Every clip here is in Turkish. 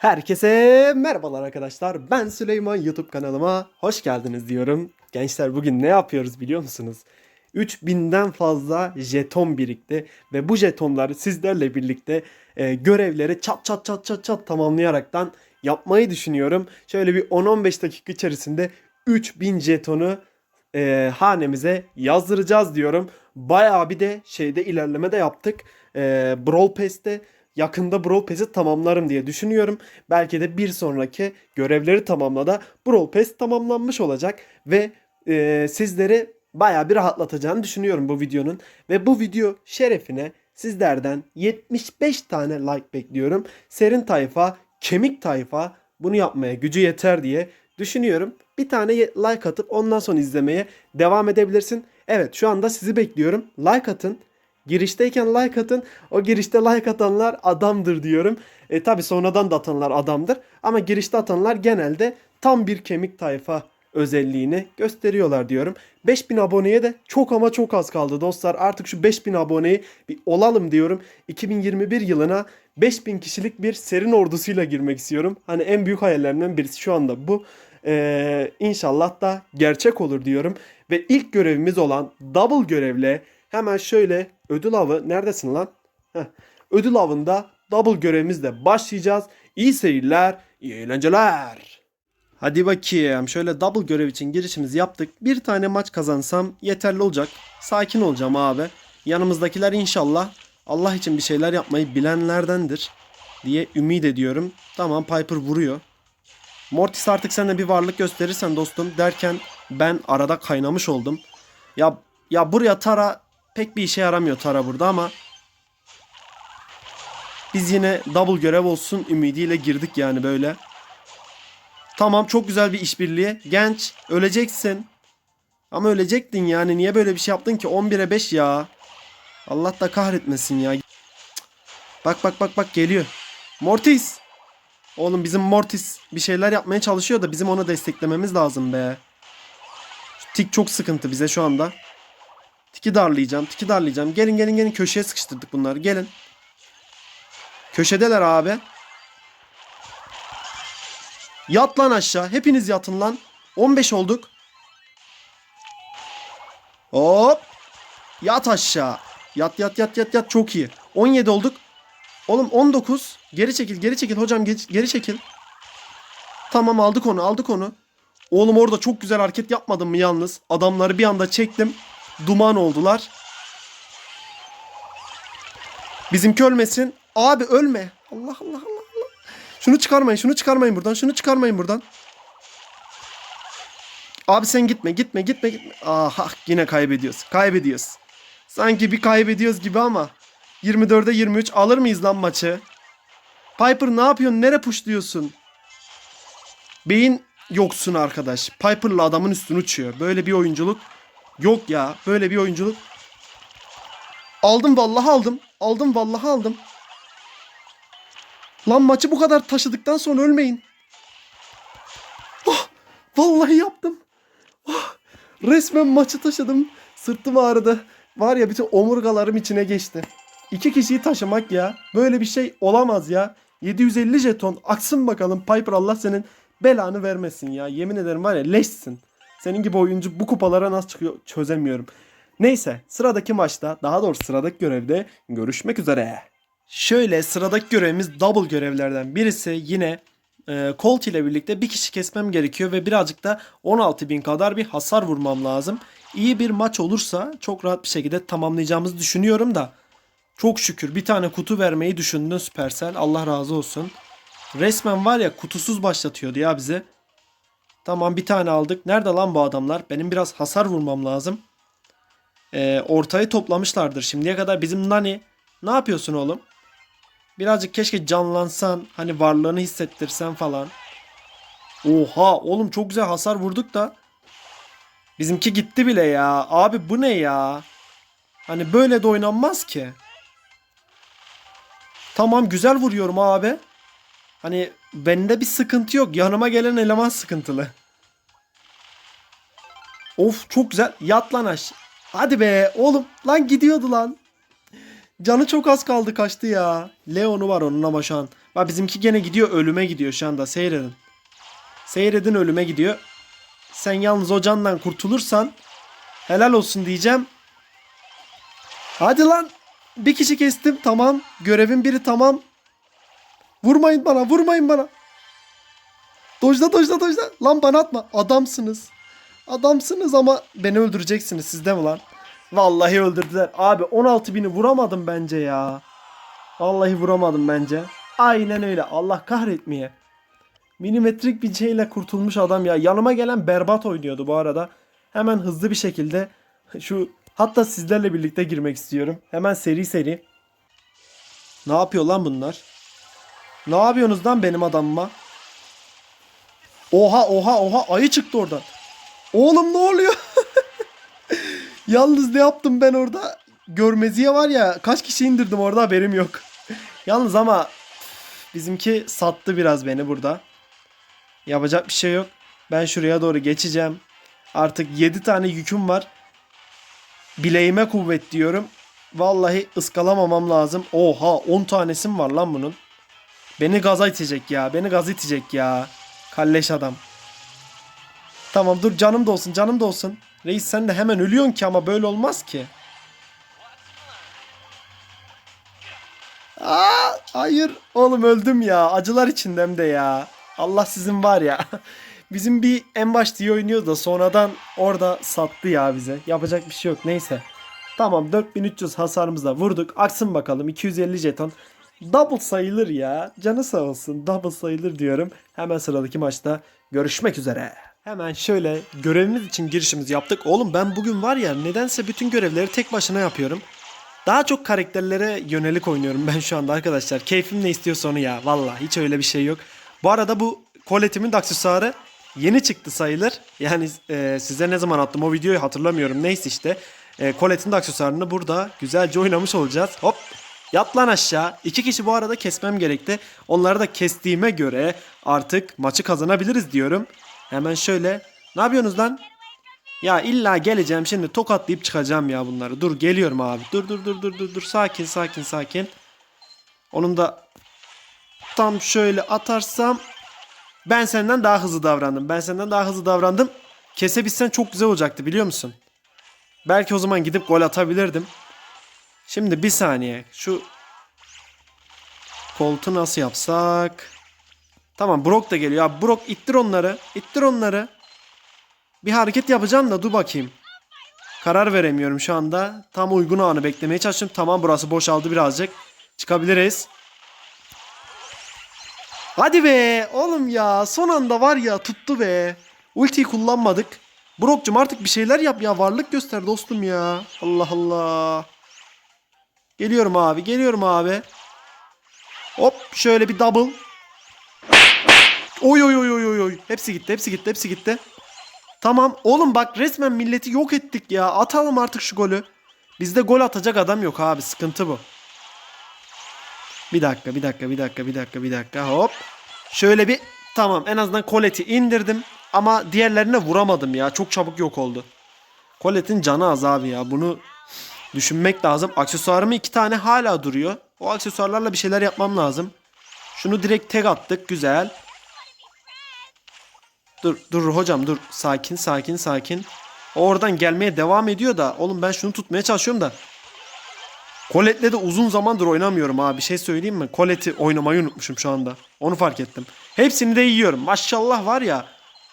Herkese merhabalar arkadaşlar. Ben Süleyman YouTube kanalıma hoş geldiniz diyorum. Gençler bugün ne yapıyoruz biliyor musunuz? 3000'den fazla jeton birikti ve bu jetonları sizlerle birlikte e, görevleri çat çat çat çat çat tamamlayaraktan yapmayı düşünüyorum. Şöyle bir 10-15 dakika içerisinde 3000 jetonu e, hanemize yazdıracağız diyorum. Bayağı bir de şeyde ilerleme de yaptık. E, Brawl Pass'te yakında Brawl Pass'i tamamlarım diye düşünüyorum. Belki de bir sonraki görevleri tamamlada Brawl Pass tamamlanmış olacak ve e, sizleri bayağı bir rahatlatacağını düşünüyorum bu videonun. Ve bu video şerefine sizlerden 75 tane like bekliyorum. Serin tayfa, kemik tayfa bunu yapmaya gücü yeter diye düşünüyorum. Bir tane like atıp ondan sonra izlemeye devam edebilirsin. Evet şu anda sizi bekliyorum. Like atın. Girişteyken like atın. O girişte like atanlar adamdır diyorum. E tabi sonradan da atanlar adamdır. Ama girişte atanlar genelde tam bir kemik tayfa özelliğini gösteriyorlar diyorum. 5000 aboneye de çok ama çok az kaldı dostlar. Artık şu 5000 aboneyi bir olalım diyorum. 2021 yılına 5000 kişilik bir serin ordusuyla girmek istiyorum. Hani en büyük hayallerimden birisi şu anda bu. Ee, inşallah da gerçek olur diyorum. Ve ilk görevimiz olan double görevle hemen şöyle ödül avı neredesin lan? Heh, ödül avında double görevimizle başlayacağız. İyi seyirler, iyi eğlenceler. Hadi bakayım şöyle double görev için girişimizi yaptık. Bir tane maç kazansam yeterli olacak. Sakin olacağım abi. Yanımızdakiler inşallah Allah için bir şeyler yapmayı bilenlerdendir diye ümit ediyorum. Tamam Piper vuruyor. Mortis artık sen de bir varlık gösterirsen dostum derken ben arada kaynamış oldum. Ya ya buraya Tara pek bir işe yaramıyor Tara burada ama biz yine double görev olsun ümidiyle girdik yani böyle. Tamam çok güzel bir işbirliği. Genç öleceksin. Ama ölecektin yani niye böyle bir şey yaptın ki 11'e 5 ya. Allah da kahretmesin ya. Bak bak bak bak geliyor. Mortis. Oğlum bizim Mortis bir şeyler yapmaya çalışıyor da bizim onu desteklememiz lazım be. Şu tik çok sıkıntı bize şu anda. Tiki darlayacağım. Tiki darlayacağım. Gelin gelin gelin köşeye sıkıştırdık bunları. Gelin. Köşedeler abi. Yat lan aşağı. Hepiniz yatın lan. 15 olduk. Hop. Yat aşağı. Yat yat yat yat yat çok iyi. 17 olduk. Oğlum 19. Geri çekil geri çekil hocam geri, geri çekil. Tamam aldık onu aldık onu. Oğlum orada çok güzel hareket yapmadım mı yalnız? Adamları bir anda çektim. Duman oldular. Bizimki ölmesin. Abi ölme. Allah Allah Allah Allah. Şunu çıkarmayın şunu çıkarmayın buradan. Şunu çıkarmayın buradan. Abi sen gitme gitme gitme gitme. Aha yine kaybediyoruz. Kaybediyoruz. Sanki bir kaybediyoruz gibi ama 24'e 23 alır mıyız lan maçı? Piper ne yapıyorsun? Nere pushluyorsun? Beyin yoksun arkadaş. Piper'la adamın üstünü uçuyor. Böyle bir oyunculuk yok ya. Böyle bir oyunculuk. Aldım vallahi aldım. Aldım vallahi aldım. Lan maçı bu kadar taşıdıktan sonra ölmeyin. Oh, vallahi yaptım. Oh, resmen maçı taşıdım. Sırtım ağrıdı. Var ya bütün omurgalarım içine geçti. İki kişiyi taşımak ya. Böyle bir şey olamaz ya. 750 jeton. Aksın bakalım Piper Allah senin belanı vermesin ya. Yemin ederim var ya leşsin. Senin gibi oyuncu bu kupalara nasıl çıkıyor çözemiyorum. Neyse sıradaki maçta daha doğrusu sıradaki görevde görüşmek üzere. Şöyle sıradaki görevimiz double görevlerden birisi yine e, Colt ile birlikte bir kişi kesmem gerekiyor ve birazcık da 16.000 kadar bir hasar vurmam lazım. İyi bir maç olursa çok rahat bir şekilde tamamlayacağımızı düşünüyorum da çok şükür bir tane kutu vermeyi düşündün Supercell. Allah razı olsun. Resmen var ya kutusuz başlatıyordu ya bizi. Tamam bir tane aldık. Nerede lan bu adamlar? Benim biraz hasar vurmam lazım. Ee, ortayı toplamışlardır şimdiye kadar. Bizim Nani ne yapıyorsun oğlum? Birazcık keşke canlansan. Hani varlığını hissettirsen falan. Oha oğlum çok güzel hasar vurduk da. Bizimki gitti bile ya. Abi bu ne ya? Hani böyle de oynanmaz ki. Tamam güzel vuruyorum abi. Hani bende bir sıkıntı yok. Yanıma gelen eleman sıkıntılı. Of çok güzel. Yat lan aş. Hadi be oğlum. Lan gidiyordu lan. Canı çok az kaldı kaçtı ya. Leon'u var onun ama şu an. Bak bizimki gene gidiyor ölüme gidiyor şu anda seyredin. Seyredin ölüme gidiyor. Sen yalnız o candan kurtulursan helal olsun diyeceğim. Hadi lan. Bir kişi kestim tamam. Görevin biri tamam. Vurmayın bana vurmayın bana. Dojla dojla dojla. Lan bana atma. Adamsınız. Adamsınız ama beni öldüreceksiniz sizde mi lan? Vallahi öldürdüler. Abi 16 bini vuramadım bence ya. Vallahi vuramadım bence. Aynen öyle. Allah kahretmeye. Milimetrik bir şeyle kurtulmuş adam ya. Yanıma gelen berbat oynuyordu bu arada. Hemen hızlı bir şekilde şu hatta sizlerle birlikte girmek istiyorum. Hemen seri seri. Ne yapıyor lan bunlar? Ne yapıyorsunuz lan benim adamıma? Oha oha oha ayı çıktı oradan. Oğlum ne oluyor? Yalnız ne yaptım ben orada? Görmeziye var ya kaç kişi indirdim orada haberim yok. Yalnız ama bizimki sattı biraz beni burada. Yapacak bir şey yok. Ben şuraya doğru geçeceğim. Artık 7 tane yüküm var. Bileğime kuvvet diyorum. Vallahi ıskalamamam lazım. Oha 10 tanesim var lan bunun. Beni gaza itecek ya. Beni gaz itecek ya. Kalleş adam. Tamam dur canım da olsun canım da olsun. Reis sen de hemen ölüyorsun ki ama böyle olmaz ki. Aa, hayır oğlum öldüm ya. Acılar içindem de ya. Allah sizin var ya. Bizim bir en başta iyi oynuyordu da sonradan orada sattı ya bize. Yapacak bir şey yok neyse. Tamam 4300 hasarımızla vurduk. Aksın bakalım 250 jeton. Double sayılır ya. Canı sağ olsun. Double sayılır diyorum. Hemen sıradaki maçta görüşmek üzere. Hemen şöyle görevimiz için girişimizi yaptık. Oğlum ben bugün var ya nedense bütün görevleri tek başına yapıyorum. Daha çok karakterlere yönelik oynuyorum ben şu anda arkadaşlar. Keyfim ne istiyorsa onu ya. Valla hiç öyle bir şey yok. Bu arada bu koletimin aksesuarı yeni çıktı sayılır. Yani e, size ne zaman attım o videoyu hatırlamıyorum. Neyse işte. E, Colette'in de aksesuarını burada güzelce oynamış olacağız. Hop Yat lan aşağı. İki kişi bu arada kesmem gerekti. Onları da kestiğime göre artık maçı kazanabiliriz diyorum. Hemen şöyle. Ne yapıyorsunuz lan? Ya illa geleceğim şimdi tokatlayıp çıkacağım ya bunları. Dur geliyorum abi. Dur dur dur dur dur dur. Sakin sakin sakin. Onun da tam şöyle atarsam ben senden daha hızlı davrandım. Ben senden daha hızlı davrandım. Kesebilsen çok güzel olacaktı biliyor musun? Belki o zaman gidip gol atabilirdim. Şimdi bir saniye. Şu koltu nasıl yapsak? Tamam Brock da geliyor. Ya Brock ittir onları. İttir onları. Bir hareket yapacağım da dur bakayım. Karar veremiyorum şu anda. Tam uygun anı beklemeye çalışıyorum. Tamam burası boşaldı birazcık. Çıkabiliriz. Hadi be oğlum ya son anda var ya tuttu be. Ultiyi kullanmadık. Brock'cum artık bir şeyler yap ya varlık göster dostum ya. Allah Allah. Geliyorum abi geliyorum abi. Hop şöyle bir double. Oy oy oy oy oy. Hepsi gitti hepsi gitti hepsi gitti. Tamam oğlum bak resmen milleti yok ettik ya. Atalım artık şu golü. Bizde gol atacak adam yok abi sıkıntı bu. Bir dakika bir dakika bir dakika bir dakika bir dakika hop. Şöyle bir tamam en azından koleti indirdim. Ama diğerlerine vuramadım ya. Çok çabuk yok oldu. Colette'in canı az abi ya. Bunu düşünmek lazım. Aksesuarımı iki tane hala duruyor. O aksesuarlarla bir şeyler yapmam lazım. Şunu direkt tek attık. Güzel. Dur dur hocam dur. Sakin sakin sakin. O oradan gelmeye devam ediyor da. Oğlum ben şunu tutmaya çalışıyorum da. Colette'le de uzun zamandır oynamıyorum abi. Bir şey söyleyeyim mi? Colette'i oynamayı unutmuşum şu anda. Onu fark ettim. Hepsini de yiyorum. Maşallah var ya.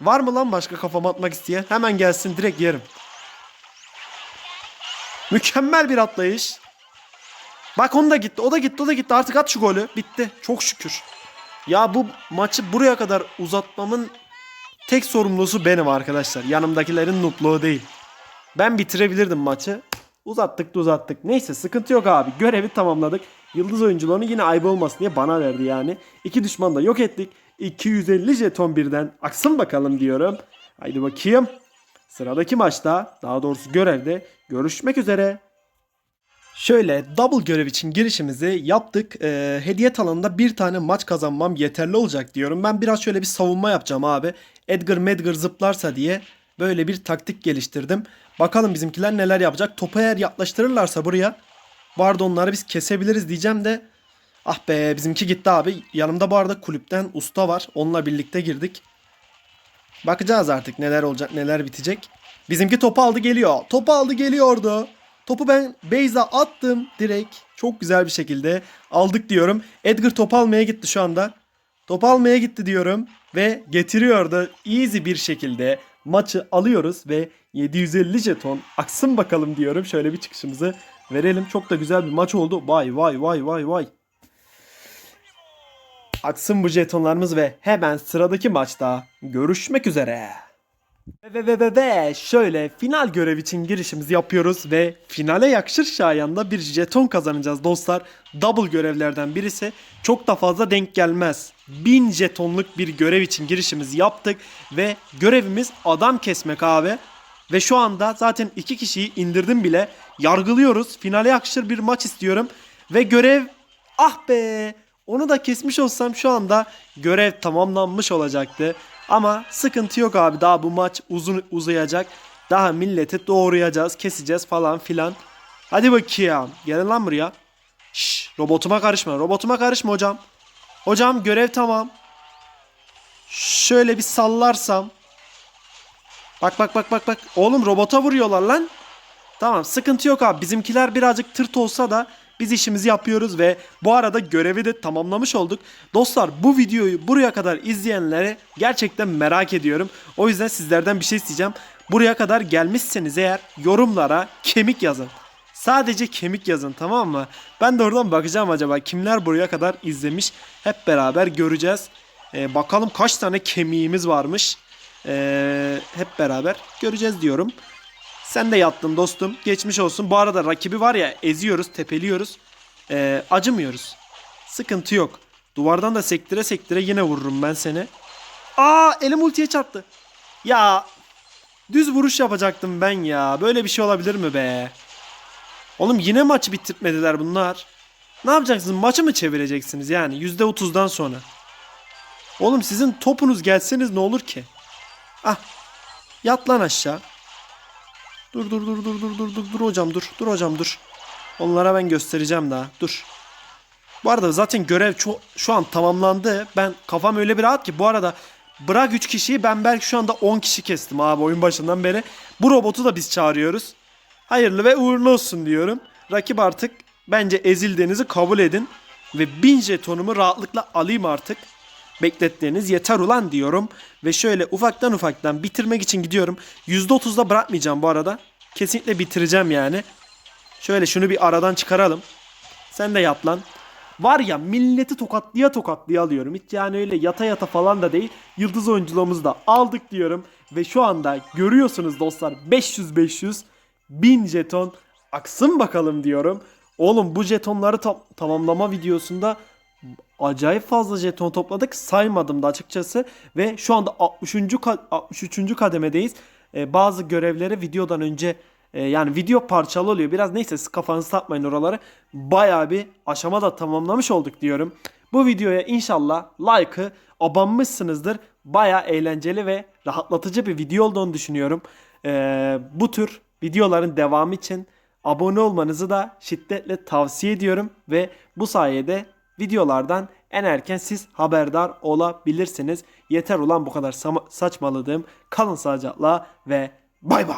Var mı lan başka kafama atmak isteyen? Hemen gelsin direkt yerim. Mükemmel bir atlayış. Bak onu da gitti. O da gitti. O da gitti. Artık at şu golü. Bitti. Çok şükür. Ya bu maçı buraya kadar uzatmamın tek sorumlusu benim arkadaşlar. Yanımdakilerin nupluğu değil. Ben bitirebilirdim maçı. Uzattık da uzattık. Neyse sıkıntı yok abi. Görevi tamamladık. Yıldız oyuncularını yine ayıp olmasın diye bana verdi yani. İki düşmanı da yok ettik. 250 jeton birden aksın bakalım diyorum. Haydi bakayım. Sıradaki maçta daha doğrusu görevde görüşmek üzere. Şöyle double görev için girişimizi yaptık. Ee, hediye alanında bir tane maç kazanmam yeterli olacak diyorum. Ben biraz şöyle bir savunma yapacağım abi. Edgar Medgar zıplarsa diye böyle bir taktik geliştirdim. Bakalım bizimkiler neler yapacak. Topu eğer yaklaştırırlarsa buraya Bu arada onları biz kesebiliriz diyeceğim de ah be bizimki gitti abi. Yanımda bu arada kulüpten usta var. Onunla birlikte girdik. Bakacağız artık neler olacak neler bitecek. Bizimki topu aldı geliyor. Topu aldı geliyordu. Topu ben Beyza attım direkt. Çok güzel bir şekilde aldık diyorum. Edgar topu almaya gitti şu anda. Topu almaya gitti diyorum. Ve getiriyordu. Easy bir şekilde maçı alıyoruz ve 750 jeton aksın bakalım diyorum. Şöyle bir çıkışımızı verelim. Çok da güzel bir maç oldu. Vay vay vay vay vay. Aksın bu jetonlarımız ve hemen sıradaki maçta görüşmek üzere. Ve ve ve ve şöyle final görev için girişimizi yapıyoruz ve finale yakışır şayanda bir jeton kazanacağız dostlar. Double görevlerden birisi çok da fazla denk gelmez. 1000 jetonluk bir görev için girişimizi yaptık ve görevimiz adam kesmek abi. Ve şu anda zaten iki kişiyi indirdim bile. Yargılıyoruz. Finale yakışır bir maç istiyorum. Ve görev ah be onu da kesmiş olsam şu anda görev tamamlanmış olacaktı. Ama sıkıntı yok abi daha bu maç uzun uzayacak. Daha milleti doğrayacağız, keseceğiz falan filan. Hadi bakayım. Gelin lan buraya. Şş, robotuma karışma. Robotuma karışma hocam. Hocam görev tamam. Şöyle bir sallarsam. Bak bak bak bak bak. Oğlum robota vuruyorlar lan. Tamam sıkıntı yok abi. Bizimkiler birazcık tırt olsa da biz işimizi yapıyoruz ve bu arada görevi de tamamlamış olduk. Dostlar bu videoyu buraya kadar izleyenlere gerçekten merak ediyorum. O yüzden sizlerden bir şey isteyeceğim. Buraya kadar gelmişseniz eğer yorumlara kemik yazın. Sadece kemik yazın tamam mı? Ben de oradan bakacağım acaba kimler buraya kadar izlemiş. Hep beraber göreceğiz. Ee, bakalım kaç tane kemiğimiz varmış. Ee, hep beraber göreceğiz diyorum. Sen de yattın dostum. Geçmiş olsun. Bu arada rakibi var ya eziyoruz, tepeliyoruz. Ee, acımıyoruz. Sıkıntı yok. Duvardan da sektire sektire yine vururum ben seni. Aa elim ultiye çarptı. Ya düz vuruş yapacaktım ben ya. Böyle bir şey olabilir mi be? Oğlum yine maçı bitirtmediler bunlar. Ne yapacaksınız? Maçı mı çevireceksiniz yani %30'dan sonra? Oğlum sizin topunuz gelseniz ne olur ki? Ah. Yat lan aşağı. Dur dur dur dur dur dur dur dur hocam dur. Dur hocam dur. Onlara ben göstereceğim daha. Dur. Bu arada zaten görev ço- şu an tamamlandı. Ben kafam öyle bir rahat ki bu arada bırak 3 kişiyi ben belki şu anda 10 kişi kestim abi oyun başından beri. Bu robotu da biz çağırıyoruz. Hayırlı ve uğurlu olsun diyorum. Rakip artık bence ezildiğinizi kabul edin. Ve 1000 jetonumu rahatlıkla alayım artık. Beklettiğiniz yeter ulan diyorum. Ve şöyle ufaktan ufaktan bitirmek için gidiyorum. %30'da bırakmayacağım bu arada. Kesinlikle bitireceğim yani. Şöyle şunu bir aradan çıkaralım. Sen de yap lan. Var ya milleti tokatlıya tokatlıya alıyorum. Hiç yani öyle yata yata falan da değil. Yıldız oyunculuğumuzu da aldık diyorum. Ve şu anda görüyorsunuz dostlar 500-500 1000 jeton aksın bakalım diyorum. Oğlum bu jetonları tam- tamamlama videosunda acayip fazla jeton topladık. Saymadım da açıkçası. Ve şu anda 60. ka- 63. kademedeyiz. Ee, bazı görevleri videodan önce e, yani video parçalı oluyor. Biraz neyse siz kafanızı takmayın oraları. Bayağı bir aşama da tamamlamış olduk diyorum. Bu videoya inşallah like'ı abanmışsınızdır. Bayağı eğlenceli ve rahatlatıcı bir video olduğunu düşünüyorum. Ee, bu tür videoların devamı için abone olmanızı da şiddetle tavsiye ediyorum. Ve bu sayede videolardan en erken siz haberdar olabilirsiniz. Yeter ulan bu kadar saçmaladığım. Kalın sağlıcakla ve bay bay.